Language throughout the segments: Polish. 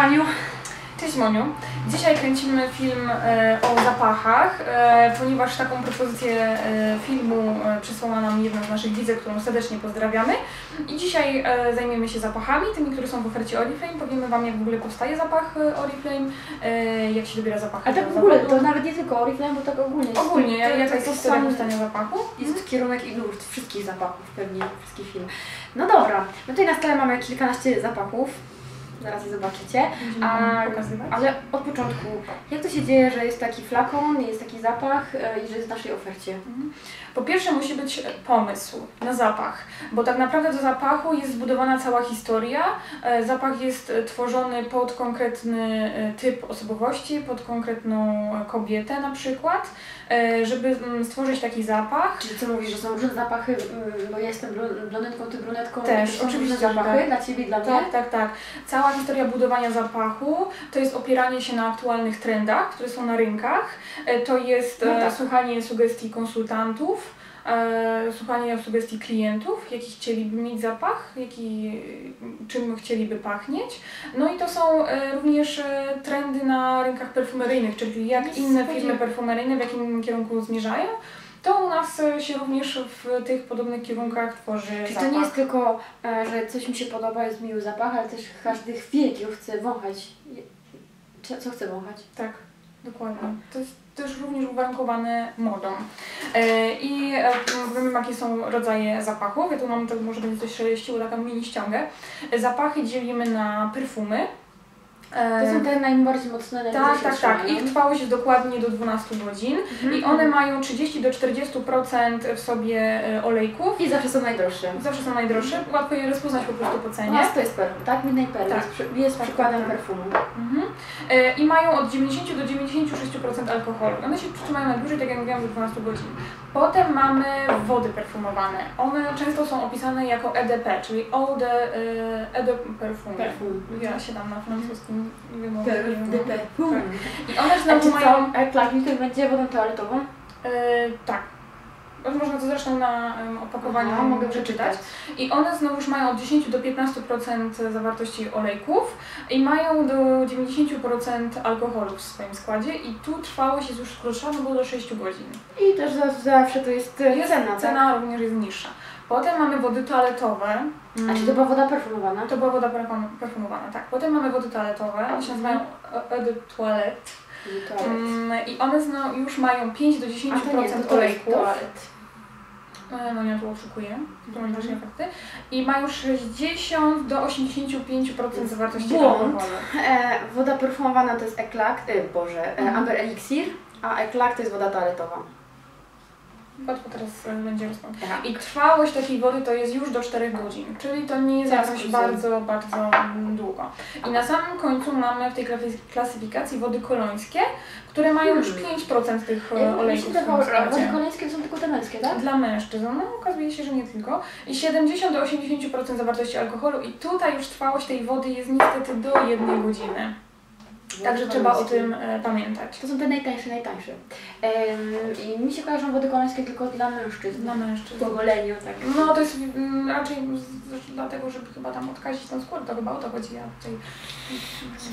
Aniu. Cześć Moniu. Dzisiaj kręcimy film e, o zapachach, e, ponieważ taką propozycję e, filmu przysłała nam jedna z naszych widzek, którą serdecznie pozdrawiamy. I dzisiaj zajmiemy się zapachami, tymi, które są w ofercie Oriflame. Powiemy Wam, jak w ogóle powstaje zapach Oriflame, jak się dobiera zapachy. A tak w ogóle, to nawet nie tylko Oriflame, bo tak ogólnie. Ogólnie, to, jaka to, jest to historia powstania zapachu? Jest kierunek i nurt wszystkich zapachów, pewnie wszystkich firm. No dobra, no tutaj na stole mamy kilkanaście zapachów. Zaraz je zobaczycie. A, ale od początku, jak to się dzieje, że jest taki flakon, jest taki zapach e, i że jest w naszej ofercie? Po pierwsze musi być pomysł na zapach, bo tak naprawdę do zapachu jest zbudowana cała historia. E, Zapach jest e, tworzony pod konkretny e, typ osobowości, pod konkretną kobietę na przykład, żeby mm, stworzyć taki zapach. Czyli co mówisz, że są różne zapachy, bo ja jestem blondynką, ty brunetką, Też, oczywiście, zapachy tak. dla Ciebie i dla mnie? Tak, tak, tak. Cała historia budowania zapachu to jest opieranie się na aktualnych trendach, które są na rynkach. To jest No tak. słuchanie sugestii konsultantów, słuchanie sugestii klientów, jaki chcieliby mieć zapach, jaki, czym chcieliby pachnieć. No i to są e, również e, trendy na rynkach perfumeryjnych, czyli jak inne firmy perfumeryjne w jakim kierunku zmierzają. To u nas e, się również w tych podobnych kierunkach tworzy Czyli to zapach. nie jest tylko, e, że coś mi się podoba, jest miły zapach, ale też każdy jakiego chce wąchać. Co chce wąchać? Tak, dokładnie. To jest też również uwarunkowane modą. E, I e, wiemy, jakie są rodzaje zapachów. Ja tu mam, to może będzie coś szeleściło, taką mini ściągę. Zapachy dzielimy na perfumy. E, To są te najbardziej mocne, tak, najbardziej tak, tak. trzymają. Ich trwałość jest dokładnie do 12 godzin Mhm. i one mają 30 do 40% w sobie e, olejków. I zawsze są najdroższe. Zawsze są najdroższe, łatwo je rozpoznać po prostu po U cenie. nas to jest perfum, tak? Midnight Pearl Tak. jest, jest Tak, przykładem tak, tak. perfumu. Mhm. E, I mają od 90 do 96% alkoholu. One się trzymają najdłużej, tak jak mówiłam, do 12 godzin. Potem mamy wody perfumowane. One często są opisane jako EDP, czyli Eau de, e, Eau de Perfume. Perfum. Ja się tam na francuskim de perfum. I one A znowu czy mają... co? A plaknik będzie wodą toaletową? E, tak. Można to zresztą na opakowaniu Aha, mogę przeczytać. I one znowuż mają od 10 do 15% zawartości olejków i mają do 90% alkoholu w swoim składzie i tu trwałość jest już skrócona, bo do 6 godzin. I też za, zawsze to jest, e, Jest, cena, cena również jest niższa. Potem mamy wody toaletowe. A czy to była woda perfumowana? To była woda perfum- perfumowana, tak. Potem mamy wody toaletowe, one się nazywają eau de toilette. Mm, I one już mają 5 do 10% A to nie, to, olejków. toalet. No ja tu oszukuję, to Mhm. masz właśnie efekty. I mają 60 do 85% zawartości alkoholu. E, woda perfumowana to jest Eclac, e, Boże, e, Mhm. Amber Elixir, a Eclac to jest woda toaletowa. Łatwo teraz e, będzie. Tak. I trwałość takiej wody to jest już do 4 godzin, czyli to nie jest Tak, jakoś bardzo, bardzo mm, długo. I na samym końcu mamy w tej klasy- klasyfikacji wody kolońskie, które mają już Hmm. 5% tych e, Ja mi się olejków w wydawało, swoim że wody koleńskie to są tylko te męskie, tak? Dla mężczyzn, no okazuje się, że nie tylko. I 70 do 80% zawartości alkoholu i tutaj już trwałość tej wody jest niestety do 1 godziny. Także trzeba o tym e, pamiętać. To są te najtańsze, najtańsze. Em, I mi się kojarzą wody koleńskie tylko dla mężczyzn. Dla mężczyzn. Po goleniu, tak. No to jest mm, raczej z, dlatego, żeby chyba tam odkazić tą skórę, to chyba o to chodzi, a tutaj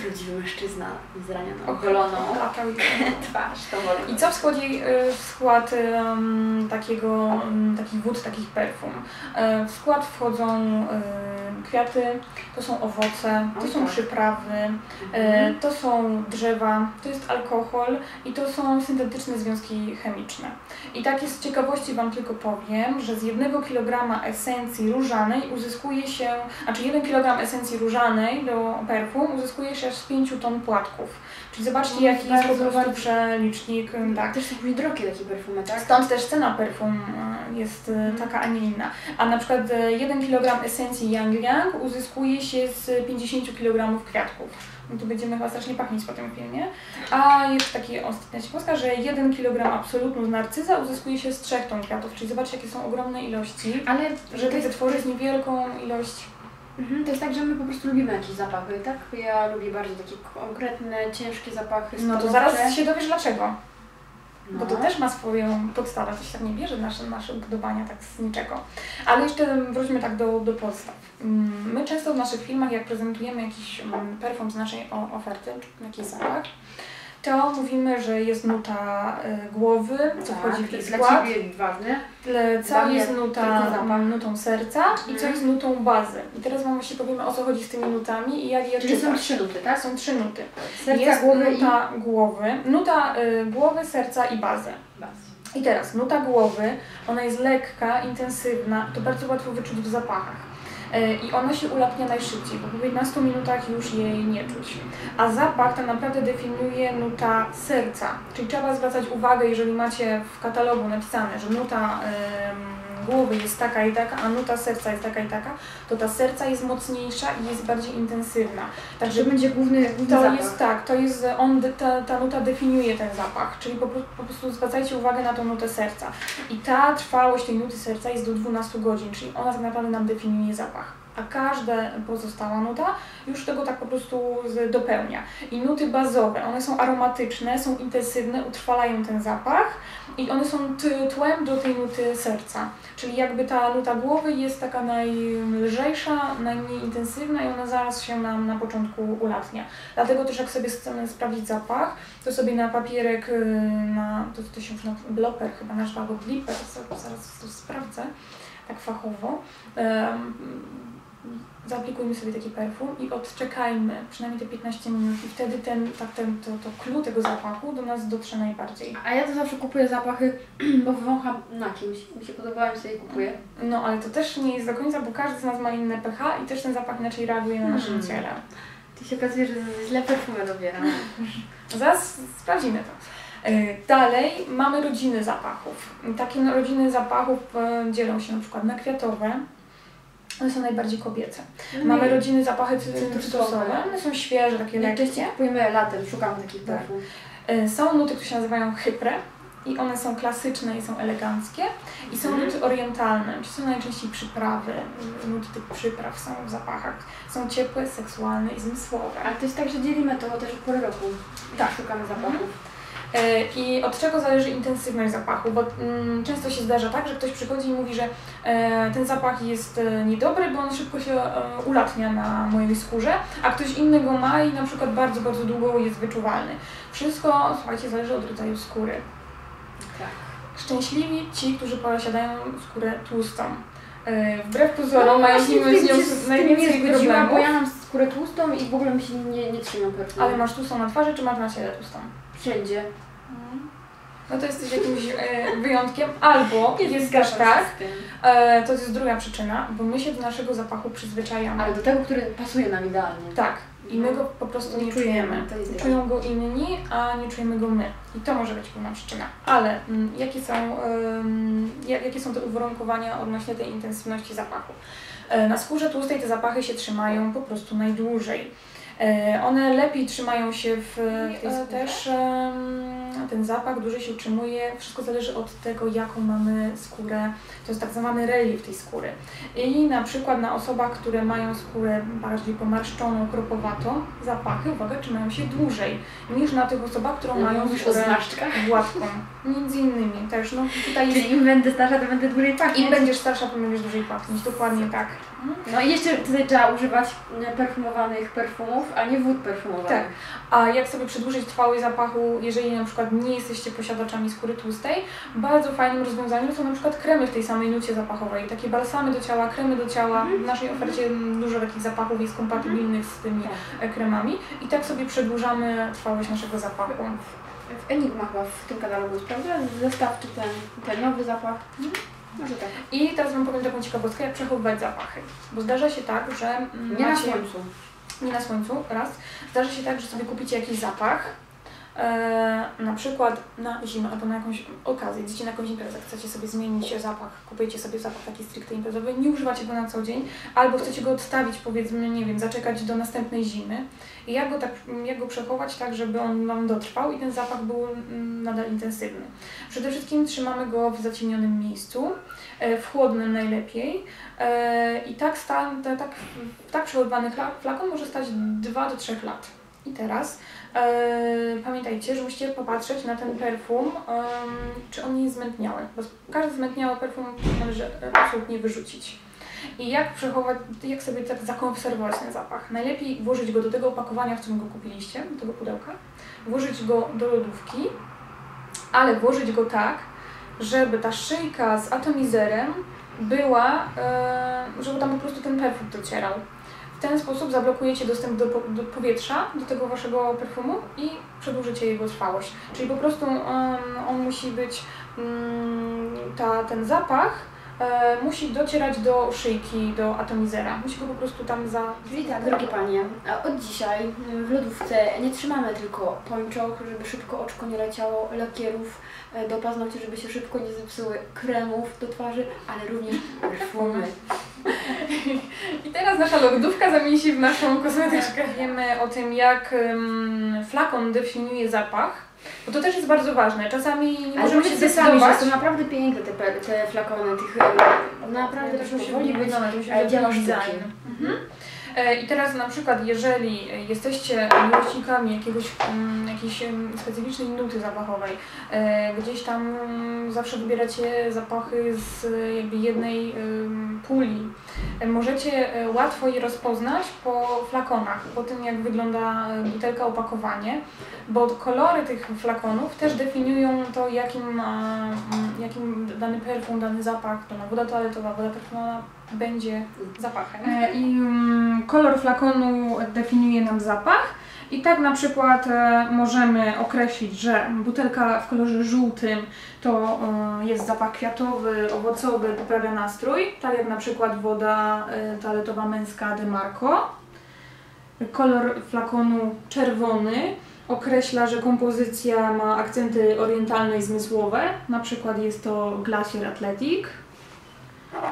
Prawdziwy mężczyzna zranioną, ogoloną twarz, to wolę. I co wchodzi w skład em, takiego, em, takich wód, takich perfum? E, W skład wchodzą em, kwiaty, to są owoce, to O, są tak. przyprawy, e, Mhm. to są drzewa, to jest alkohol i to są syntetyczne związki chemiczne. I tak jest z ciekawości Wam tylko powiem, że z jednego kilograma esencji różanej uzyskuje się, znaczy 1 kg esencji różanej do perfum uzyskuje się aż z 5 ton płatków. Czyli zobaczcie No, jaki jest po prostu przelicznik, em, tak. Też są później drogie takie perfumy, tak? Stąd też cena perfum e, jest e, taka, a nie inna. A na przykład e, 1 kg esencji Yang Uzyskuje się z 50 kg kwiatków. No tu będziemy chyba strasznie pachnieć po tym filmie. A jest takie ostatnia ciekawostka, że 1 kg absolutnu z narcyza uzyskuje się z 3 ton kwiatów. Czyli zobaczcie jakie są ogromne ilości. Ale Żeby to jest, wytworzyć niewielką ilość mhm, to jest tak, że my po prostu lubimy jakieś zapachy, tak? Ja lubię bardzo takie konkretne, ciężkie zapachy No to zaraz się dowiesz dlaczego. Bo to też ma swoją podstawę, to się tak nie bierze nasze, nasze upodobania tak z niczego. Ale jeszcze wróćmy tak do, do podstaw. Mm, My często w naszych filmach, jak prezentujemy jakiś mm, perfum z naszej oferty, czy jakiś zapach, to mówimy, że jest nuta y, głowy, co wchodzi w jej skład, dla Ciebie ważne. Co Dla mnie jest nuta, zapach. nutą serca i co Mhm. jest nutą bazy. I teraz Wam właśnie powiemy o co chodzi z tymi nutami i jak je Czyli są trzy nuty, tak? Są trzy nuty. Serca, jest głowy nuta głowy, nuta y, głowy, serca i bazy. i bas. I teraz nuta głowy, ona jest lekka, intensywna, to bardzo łatwo wyczuć w zapachach. E, I ona się ulatnia najszybciej, bo po 15 minutach już jej nie czuć. A zapach tak naprawdę definiuje nuta serca. Czyli trzeba zwracać uwagę, jeżeli macie w katalogu napisane, że nuta em, głowy jest taka i taka, a nuta serca jest taka i taka, to ta serca jest mocniejsza i jest bardziej intensywna. Także Że będzie główny, główny to zapach. jest tak, to jest, on, ta, ta nuta definiuje ten zapach, czyli po, po prostu zwracajcie uwagę na tą nutę serca. I ta trwałość tej nuty serca jest do 12 godzin, czyli ona tak naprawdę nam definiuje zapach. A każda pozostała nuta już tego tak po prostu dopełnia. I nuty bazowe, one są aromatyczne, są intensywne, utrwalają ten zapach i one są tłem do tej nuty serca. Czyli jakby ta nuta głowy jest taka najlżejsza, najmniej intensywna i ona zaraz się nam na początku ulatnia. Dlatego też jak sobie chcemy sprawdzić zapach, to sobie na papierek, y, na, to, to się na bloper chyba nazywa, albo blipper, zaraz, to sprawdzę, tak fachowo. Em, zaaplikujmy sobie taki perfum i odczekajmy przynajmniej te 15 minut i wtedy ten, tak, ten, to, to clue tego zapachu do nas dotrze najbardziej. A ja to zawsze kupuję zapachy, bo wącham na kimś. Mi się podobają, sobie kupuję. No ale to też nie jest do końca, bo każdy z nas ma inne pH i też ten zapach inaczej reaguje na naszym Hmm. ciele. Ty się okazuje, że źle perfumę dobieram. Zaraz sprawdzimy to. E, Dalej mamy rodziny zapachów. Takie no- rodziny zapachów e, dzielą się na przykład na kwiatowe. One są najbardziej kobiece. Mamy rodziny zapachy cy- Cytrusowe. One są świeże, takie Najczęściej lekkie. kupujemy latem, szukam takich Tak. perfum. E, Są nuty, które się nazywają hypre i one są klasyczne i są eleganckie. I są Mhm. nuty orientalne, czyli są najczęściej przyprawy. Nuty tych przypraw są w zapachach. Są ciepłe, seksualne i zmysłowe. Ale to jest tak, że dzielimy to też od pory roku. Tak. Szukamy zapachów. I od czego zależy intensywność zapachu? Bo mm, często się zdarza tak, że ktoś przychodzi i mówi, że e, ten zapach jest e, niedobry, bo on szybko się e, ulatnia na mojej skórze, a ktoś inny go ma i na przykład bardzo, bardzo długo jest wyczuwalny. Wszystko, słuchajcie, zależy od rodzaju skóry. Tak. Szczęśliwi ci, którzy posiadają skórę tłustą. E, wbrew pozorom mają z No, nią się z nie najwięcej problemów. bo ja mam skórę tłustą i w ogóle mi się nie, nie trzymią perfumy. Ale masz tłustą na twarzy, czy masz na ciele tłustą? Wszędzie. No to jesteś jakimś e, wyjątkiem, albo jest też zgadzam tak. E, to jest druga przyczyna, bo my się do naszego zapachu przyzwyczajamy. Ale do tego, który pasuje nam idealnie. Tak, i my go po prostu nie czujemy. To jest Czują go inni, a nie czujemy go my. I to może być główna przyczyna. Ale mm, jakie, są, jak, jakie są te uwarunkowania odnośnie tej intensywności zapachu? E, na skórze tłustej te zapachy się trzymają po prostu najdłużej. E, one lepiej trzymają się w, w tej E. Też ten zapach dłużej się utrzymuje. Wszystko zależy od tego, jaką mamy skórę. To jest tak zwany relief tej skóry. I na przykład na osobach, które mają skórę bardziej pomarszczoną, kropowatą, zapachy, uwaga, trzymają się dłużej niż na tych osobach, które mają Mówisz o skórę gładką. Między innymi też, no tutaj jest... Czyli im będę starsza, to będę dłużej pachnieć. Im będziesz starsza, to będziesz dłużej pachnieć, dokładnie tak. No i jeszcze tutaj trzeba używać perfumowanych perfumów, a nie wód perfumowanych. Tak. A jak sobie przedłużyć trwałość zapachu, jeżeli na przykład nie jesteście posiadaczami skóry tłustej, bardzo fajnym rozwiązaniem są na przykład kremy w tej samej nucie zapachowej. Takie balsamy do ciała, kremy do ciała. W naszej ofercie dużo takich zapachów jest kompatybilnych z tymi Tak. e, kremami i tak sobie przedłużamy trwałość naszego zapachu. W Enigma chyba w tym katalogu jest, prawda? Zestaw czy ten, ten nowy zapach. Może tak. I teraz Wam powiem taką ciekawostkę, jak przechowywać zapachy. Bo zdarza się tak, że mm, Nie na macie... słońcu. Nie na słońcu, raz. Zdarza się tak, że sobie kupicie jakiś zapach, e, na przykład na zimę albo na jakąś okazję, idziecie na jakąś imprezę, chcecie sobie zmienić zapach, kupujecie sobie zapach taki stricte imprezowy, nie używacie go na co dzień, albo chcecie go odstawić, powiedzmy, nie wiem, zaczekać do następnej zimy. I jak go, tak, jak go przechować tak, żeby on Wam dotrwał i ten zapach był mm, nadal intensywny. Przede wszystkim trzymamy go w zaciemnionym miejscu, w chłodnym najlepiej, E, I tak, sta, ta- tak, tak przechowywany fla- flakon może stać 2 do 3 lat. I teraz e, pamiętajcie, że musicie popatrzeć na ten perfum, czy on nie jest zmętniały. Bo każdy zmętniały perfum należy absolutnie wyrzucić. I jak przechować, jak sobie tak zakonserwować ten zapach? Najlepiej włożyć go do tego opakowania, w którym go kupiliście, do tego pudełka, włożyć go do lodówki, ale włożyć go tak, żeby ta szyjka z atomizerem była, e, żeby tam po prostu ten perfum docierał. W ten sposób zablokujecie dostęp do, do powietrza, do tego waszego perfumu i przedłużycie jego trwałość. Czyli po prostu em, on musi być, mm, ta, ten zapach e, musi docierać do szyjki, do atomizera. Musi go po prostu tam za... Czyli tak, drogie panie, od dzisiaj y, w lodówce nie trzymamy tylko pończoch, żeby szybko oczko nie leciało, lakierów e, do paznokci, żeby się szybko nie zepsuły, kremów do twarzy, ale również perfumy. I teraz nasza lodówka zamieni się w naszą kosmetyczkę. Wiemy o tym, jak um, flakon definiuje zapach, bo to też jest bardzo ważne. Czasami nie możemy się powiedzcie sami, że zdecydować. są naprawdę piękne te, te flakony, tych e, naprawdę też też musi powoli być design. sztuki. Mhm. E, I teraz na przykład, jeżeli jesteście miłośnikami jakiegoś, mm, jakiejś em, specyficznej nuty zapachowej, e, gdzieś tam mm, zawsze wybieracie zapachy z jakby jednej puli, e, możecie łatwo je rozpoznać po flakonach, po tym jak wygląda butelka, opakowanie, bo kolory tych flakonów też definiują to, jakim, mm, jakim dany perfum, dany zapach, dana woda toaletowa, woda perfumowana będzie zapachem. E, I mm, kolor flakonu definiuje nam zapach. I tak na przykład e, możemy określić, że butelka w kolorze żółtym to e, jest zapach kwiatowy, owocowy, poprawia nastrój, tak jak na przykład woda toaletowa męska Demarco. Kolor flakonu czerwony określa, że kompozycja ma akcenty orientalne i zmysłowe, na przykład jest to Glacier Athletic.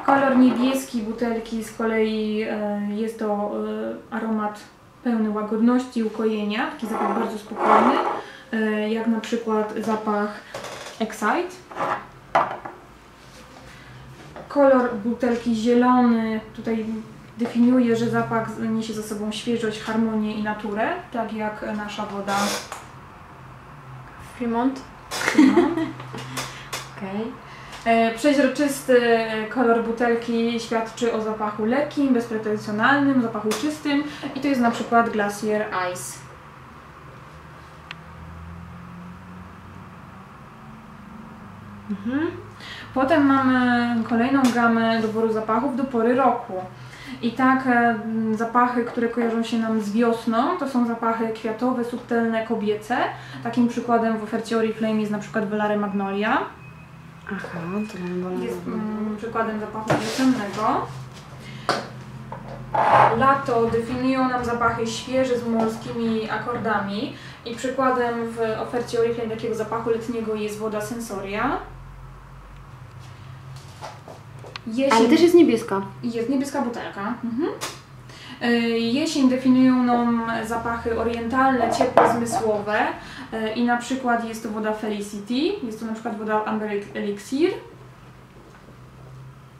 Kolor niebieski butelki z kolei e, jest to e, aromat pełny łagodności i ukojenia, taki zapach bardzo spokojny, e, jak na przykład zapach Excite. Kolor butelki zielony tutaj definiuje, że zapach niesie ze sobą świeżość, harmonię i naturę, tak jak nasza woda. Fremont? Okej. E, Przeźroczysty kolor butelki świadczy o zapachu lekkim, bezpretensjonalnym, zapachu czystym i to jest na przykład Glacier Ice. Mhm. Potem mamy kolejną gamę doboru zapachów do pory roku. I tak e, zapachy, które kojarzą się nam z wiosną, to są zapachy kwiatowe, subtelne, kobiece. Takim przykładem w ofercie Oriflame jest na przykład Velare Magnolia. Aha, to mam. Jest mm, przykładem zapachu wiosennego. Lato definiują nam zapachy świeże z morskimi akordami i przykładem w ofercie Oriflame takiego zapachu letniego jest woda Sensoria. Jesień, Ale też jest niebieska. jest niebieska butelka. Mhm. Y, Jesień definiują nam zapachy orientalne, ciepłe, zmysłowe i na przykład jest to woda Felicity, jest to na przykład woda Amber Elixir.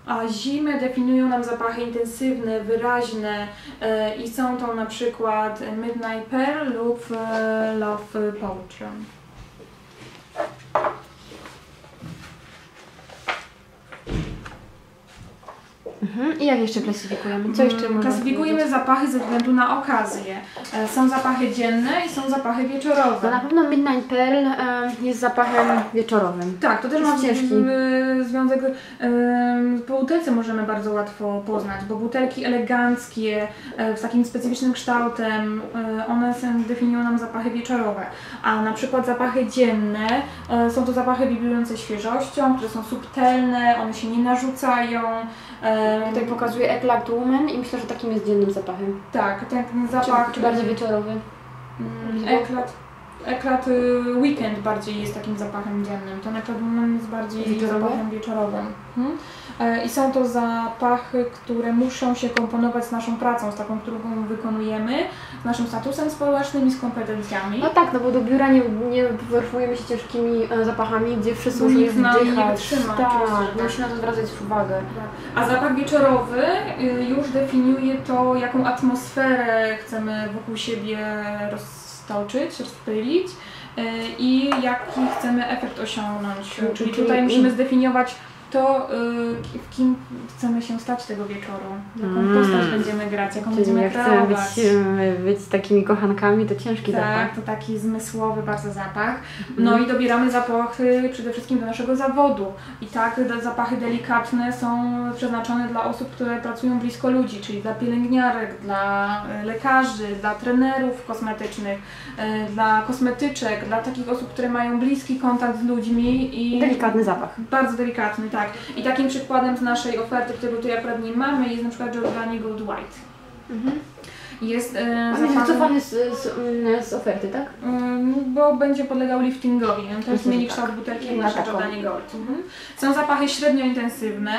A zimę definiują nam zapachy intensywne, wyraźne y, i są to na przykład Midnight Pearl lub y, Love Potion. Mhm. I jak jeszcze klasyfikujemy? Co jeszcze Mm, można Klasyfikujemy powiedzieć? zapachy ze względu na okazję. E, Są zapachy dzienne i są zapachy No wieczorowe. na pewno Midnight Pearl e, jest zapachem wieczorowym. Tak, to też Jest ma ciężki. w- związek po butelce możemy bardzo łatwo poznać, bo butelki eleganckie, e, z takim specyficznym kształtem, e, one są, definiują nam zapachy wieczorowe, a na przykład zapachy dzienne e, są to zapachy wibrujące świeżością, które są subtelne, one się nie narzucają. E, Tutaj pokazuje Eclat Woman i myślę, że takim jest dziennym zapachem. tak, ten Czy, zapach... czy bardziej wieczorowy? Mm, Eklat, eklat y, weekend bardziej jest takim zapachem dziennym. Ten eklat woman jest bardziej Wieczorowy? zapachem wieczorowym. Mhm. E, I są to zapachy, które muszą się komponować z naszą pracą, z taką, którą wykonujemy, z naszym statusem społecznym i z kompetencjami. No tak, no bo do biura nie, nie się ciężkimi e, zapachami, gdzie wszyscy muszą nie wdychać. wytrzyma, Tak, tak. musimy na to zwracać uwagę. A zapach wieczorowy y, już definiuje to, jaką atmosferę chcemy wokół siebie roz, roztoczyć, rozpylić y, i jaki chcemy efekt osiągnąć. Czyli- tutaj musimy zdefiniować to, y, w kim chcemy się stać tego wieczoru, jaką Mm. postać będziemy grać, jaką Czyli będziemy jak chcemy kreować. być, e, być takimi kochankami, to ciężki Tak, zapach. to taki zmysłowy bardzo zapach. Mhm. No i dobieramy zapachy przede wszystkim do naszego zawodu. I tak te zapachy delikatne są przeznaczone dla osób, które pracują blisko ludzi, czyli dla pielęgniarek, dla e, lekarzy, dla trenerów kosmetycznych, dla kosmetyczek, dla takich osób, które mają bliski kontakt z ludźmi i Delikatny zapach. bardzo delikatny, tak. I takim przykładem z naszej oferty, którą tutaj akurat nie mamy, jest na przykład Giordani Gold White. Mhm. Jest e, On jest wycofany z, z, mm, z oferty, tak? Ym, bo będzie podlegał liftingowi, on też Mhm, tak. kształt butelki jak Na nasze. Giordani Gold. Mhm. Są zapachy średnio intensywne,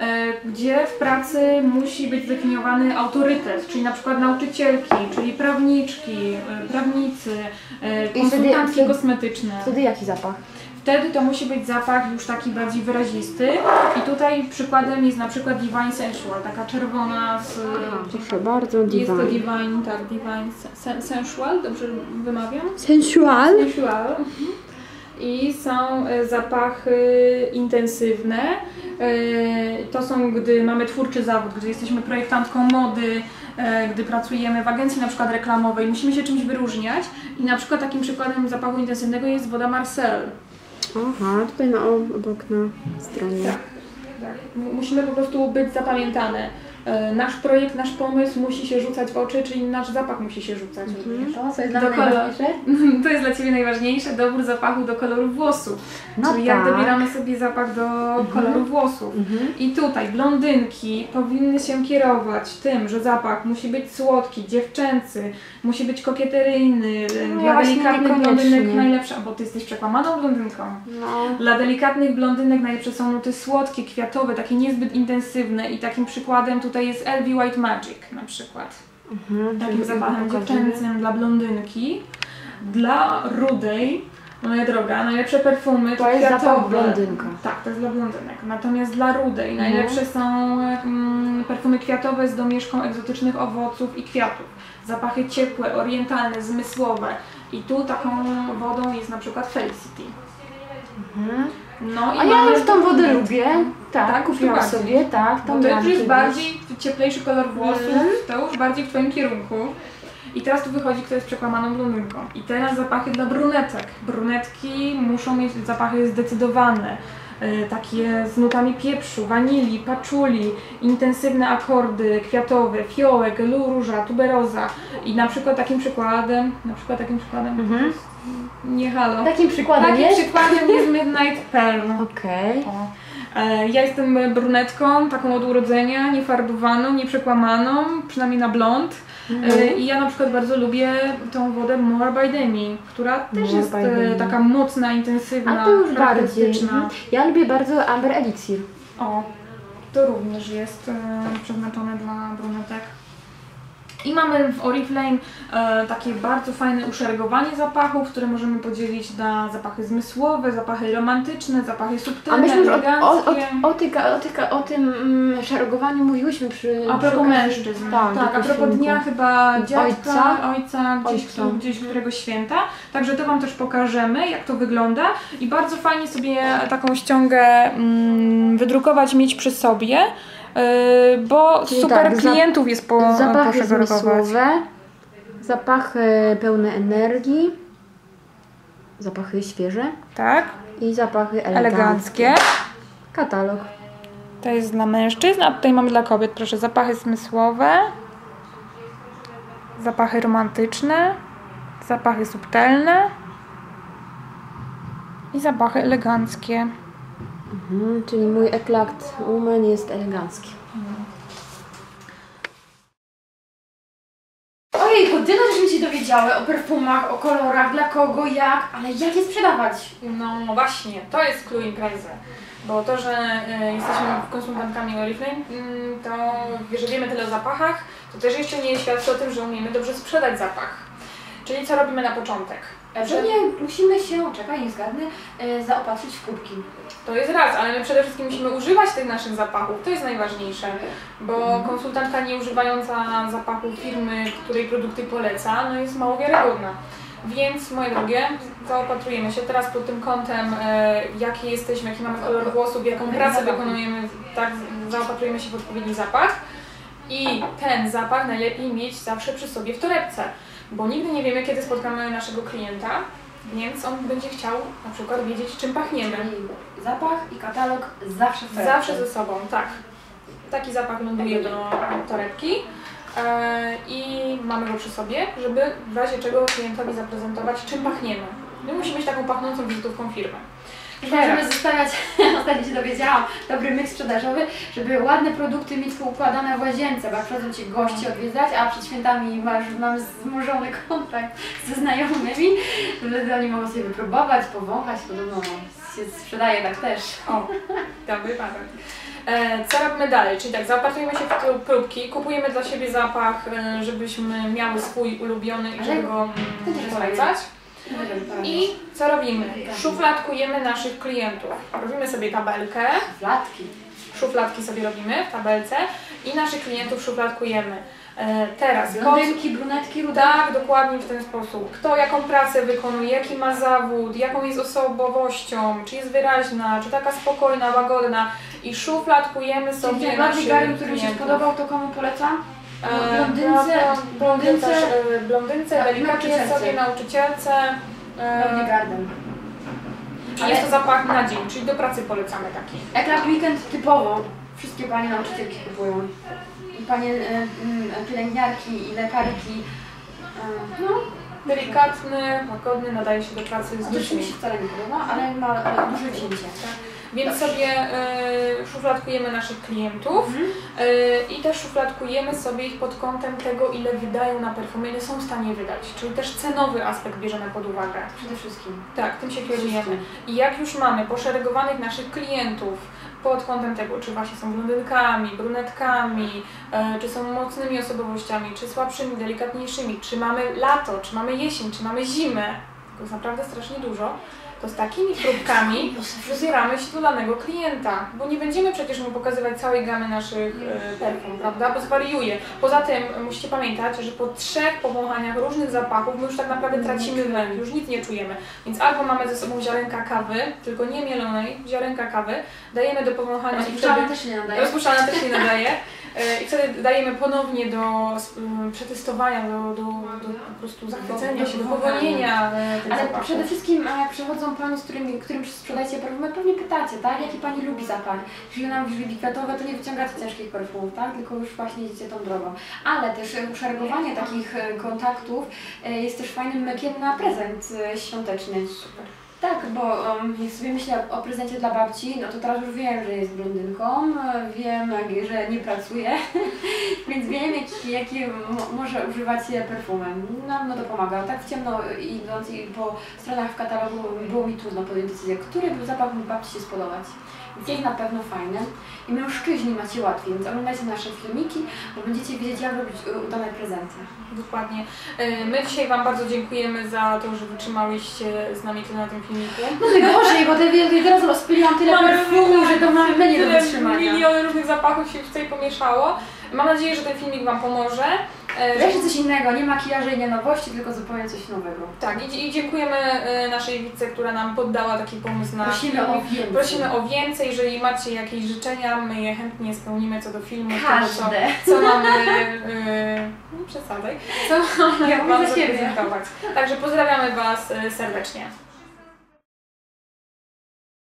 e, gdzie w pracy musi być zdefiniowany autorytet, czyli na przykład nauczycielki, czyli prawniczki, e, prawnicy, e, konsultantki wtedy- kosmetyczne. Wtedy jaki zapach? Wtedy to musi być zapach już taki bardziej wyrazisty i tutaj przykładem jest na przykład Divine Sensual, taka czerwona z... proszę bardzo, jest to Divine, tak, Divine sen- Sensual, dobrze wymawiam? Sensual. Sensual. I są e, zapachy intensywne. E, To są, gdy mamy twórczy zawód, gdy jesteśmy projektantką mody, e, gdy pracujemy w agencji na przykład reklamowej, musimy się czymś wyróżniać. I na przykład takim przykładem zapachu intensywnego jest woda Marcel. Aha, tutaj na obok na stronie. Tak. Musimy po prostu być zapamiętane. E, Nasz projekt, nasz pomysł musi się rzucać w oczy, czyli nasz zapach musi się rzucać również. To, co jest dla najważniejsze? To jest dla Ciebie najważniejsze, dobór zapachu do koloru włosów. No Czyli jak tak. dobieramy sobie zapach do koloru włosów. Mhm. I tutaj blondynki powinny się kierować tym, że zapach musi być słodki, dziewczęcy, musi być kokieteryjny, No, dla delikatnych blondynek najlepsze, bo Ty jesteś przekłamaną blondynką. No. Dla delikatnych blondynek najlepsze są nuty słodkie, kwiatowe, takie niezbyt intensywne i takim przykładem tutaj jest LV White Magic na przykład. Mhm, Takim zapachem dziewczęcym dla blondynki. Dla rudej, moja droga, najlepsze perfumy To jest zapach kwiatowe. blondynka. Tak, to jest dla blondynek. Natomiast dla rudej Mhm. najlepsze są mm, perfumy kwiatowe z domieszką egzotycznych owoców i kwiatów. Zapachy ciepłe, orientalne, zmysłowe. I tu taką wodą jest na przykład Felicity. Mhm. No i A ja mamy już tą wodę lubię. Tak, Tak, kupiłam sobie, tak. Bo Tą to miałam już jest kiedyś. bardziej cieplejszy kolor włosów, Mhm. to już bardziej w Twoim kierunku. I teraz tu wychodzi, kto jest przekłamaną blondynką. I teraz zapachy dla brunetek. Brunetki muszą mieć zapachy zdecydowane. e, Takie z nutami pieprzu, wanilii, paczuli, intensywne akordy kwiatowe, fiołek, róża, tuberoza. I na przykład takim przykładem, na przykład takim przykładem, Mhm. Nie halo. Takim przykładem Takim jest? przykładem jest Midnight Pearl. Okej. O. E, Ja jestem brunetką, taką od urodzenia, niefarbowaną, nieprzekłamaną, przynajmniej na blond. E, I ja na przykład bardzo lubię tą wodę More by Demi, która też More jest e, taka mocna, intensywna, A to już bardziej. Ja lubię bardzo Amber Elixir. O, to również jest przeznaczone dla brunetek. I mamy w Oriflame e, takie bardzo fajne uszeregowanie zapachów, które możemy podzielić na zapachy zmysłowe, zapachy romantyczne, zapachy A subtelne, myśmy już o, o, o, o, o, tym mm, szeregowaniu mówiłyśmy przy A przy propos okazji- mężczyzn. Tak, Tak, a propos dnia chyba dziadka, Ojca. ojca, gdzieś, Ojca. tu- gdzieś któregoś święta. Także to Wam też pokażemy, jak to wygląda. I bardzo fajnie sobie taką ściągę mm, wydrukować, mieć przy sobie, bo Czyli super tak, klientów jest po, Zapachy zmysłowe, zapachy pełne energii, zapachy świeże Tak, i zapachy eleganckie. eleganckie. Katalog. To jest dla mężczyzn, a tutaj mamy dla kobiet, proszę, zapachy zmysłowe, zapachy romantyczne, zapachy subtelne i zapachy eleganckie. Mhm, czyli mój Eclact Woman jest elegancki. Ojej, tyle żeśmy się dowiedziały o perfumach, o kolorach, dla kogo, jak, ale jak je sprzedawać? No właśnie, to jest clue imprezy. Bo to, że e, jesteśmy konsultantami Oriflame, mm, to że wiemy tyle o zapachach, to też jeszcze nie świadczy o tym, że umiemy dobrze sprzedać zapach. Czyli co robimy na początek? Że nie musimy się, czekaj, nie zgadnę, e, zaopatrzyć w kubki. To jest raz, ale my przede wszystkim musimy używać tych naszych zapachów. To jest najważniejsze, bo konsultantka nie używająca zapachu firmy, której produkty poleca, no jest mało wiarygodna. Więc moje drogie, zaopatrujemy się teraz pod tym kątem, e, jaki jesteśmy, jaki mamy kolor włosów, jaką pracę wykonujemy, tak, zaopatrujemy się w odpowiedni zapach. I ten zapach najlepiej mieć zawsze przy sobie w torebce, bo nigdy nie wiemy, kiedy spotkamy naszego klienta, więc on będzie chciał na przykład wiedzieć, czym pachniemy. Czyli zapach i katalog zawsze w torebce. Zawsze ze sobą, tak. Taki zapach ląduje do torebki e, i mamy go przy sobie, żeby w razie czego klientowi zaprezentować, czym pachniemy. My musimy mieć taką pachnącą wizytówką firmy. Możemy zostawiać, ostatnio się dowiedziałam, dobry myk sprzedażowy, żeby ładne produkty mieć poukładane w łazience, bo jak przychodzą Ci gości odwiedzać, a przed świętami masz, mam zmurzony kontrakt ze znajomymi, wtedy oni mogą sobie wypróbować, powąchać, podobno się sprzedaje tak też. O, dobry patent. E, co robimy dalej? Czyli tak, zaopatrujemy się w próbki, kupujemy dla siebie zapach, e, żebyśmy miały swój ulubiony i żeby go mm, polecać. I co robimy? Szufladkujemy naszych klientów. Robimy sobie tabelkę, flatki. szufladki sobie robimy w tabelce i naszych klientów szufladkujemy. E, teraz, Blondynki, brunetki, ruda. tak, dokładnie w ten sposób. Kto jaką pracę wykonuje, jaki ma zawód, jaką jest osobowością, czy jest wyraźna, czy taka spokojna, łagodna i szufladkujemy Czyli sobie najbardziej naszych Gary, który mi się klientów. podobał, to komu polecam? E, Blondynce, blondynce, blondynce, e, blondynce tak, delikatnie nauczycielce. sobie nauczycielce. e, Lovely Garden. Jest to zapach na dzień, czyli do pracy polecamy taki. Eklap Weekend typowo wszystkie panie nauczycielki kupują. I panie e, mm, pielęgniarki i lekarki. E, no, Delikatny, łagodny, nadaje się do pracy z to mi ludźmi. się wcale nie podoba, ale ma e, duże cięcie. Więc sobie e, szufladkujemy naszych klientów Mhm. e, i też szufladkujemy sobie ich pod kątem tego, ile wydają na perfumy, ile są w stanie wydać. Czyli też cenowy aspekt bierzemy pod uwagę. Przede wszystkim. Tak, tym się kierujemy. I jak już mamy poszeregowanych naszych klientów pod kątem tego, czy właśnie są blondynkami, brunetkami, e, czy są mocnymi osobowościami, czy słabszymi, delikatniejszymi, czy mamy lato, czy mamy jesień, czy mamy zimę, to jest naprawdę strasznie dużo, to z takimi próbkami zbieramy się do danego klienta, bo nie będziemy przecież mu pokazywać całej gamy naszych e, perfum, prawda, bo zwariuje. Poza tym musicie pamiętać, że po trzech powąchaniach różnych zapachów my już tak naprawdę tracimy węch, już nic nie czujemy. Więc albo mamy ze sobą ziarenka kawy, tylko nie mielonej, ziarenka kawy, dajemy do powąchania. Rozpuszczalne też nie nadaje. Rozpuszczalna też się nadaje. E, I wtedy dajemy ponownie do mm, przetestowania, do, do, do po prostu zachwycenia się, do powolnienia Ale przede wszystkim e, Pani, z którymi, którym sprzedajecie perfumy, pewnie pytacie, tak? Jaki Pani lubi zapach? Jeżeli nam lubi kwiatowe, to nie wyciągacie ciężkich perfumów, tak? Tylko już właśnie idziecie tą drogą. Ale też uszeregowanie takich e, kontaktów e, jest też fajnym mykiem na prezent e, świąteczny. Super. Tak, bo um, jak sobie myślę o prezencie dla babci, no to teraz już wiem, że jest blondynką, wiem, że nie pracuje, więc wiem, jakie jaki mo- może używać perfumy. No, no to pomaga. Tak w ciemno idąc i po stronach w katalogu było mi trudno podjąć decyzję, który zapach mi babci się spodobać. Więc jest na pewno fajny. I mężczyźni macie łatwiej, więc oglądajcie nasze filmiki, bo będziecie wiedzieć, jak robić e, udane prezenty. Dokładnie. E, My dzisiaj Wam bardzo dziękujemy za to, że wytrzymałyście z nami tyle na tym No najgorzej, bo te, te, teraz rozpyliłam tyle perfumu, że to mamy nie do wytrzymania. miliony różnych zapachów się tutaj pomieszało. Mam nadzieję, że ten filmik Wam pomoże. E, Wreszcie coś innego, nie makijaże i nie nowości, tylko zupełnie coś nowego. Tak, i, i dziękujemy e, naszej widce, która nam poddała taki pomysł na Prosimy o więcej. Prosimy o więcej, jeżeli macie jakieś życzenia, my je chętnie spełnimy co do filmu, tego, co, Każde. co mamy, yy, nie przesadzaj, co mamy Ja mówię Wam zaprezentować. Także pozdrawiamy Was e, serdecznie.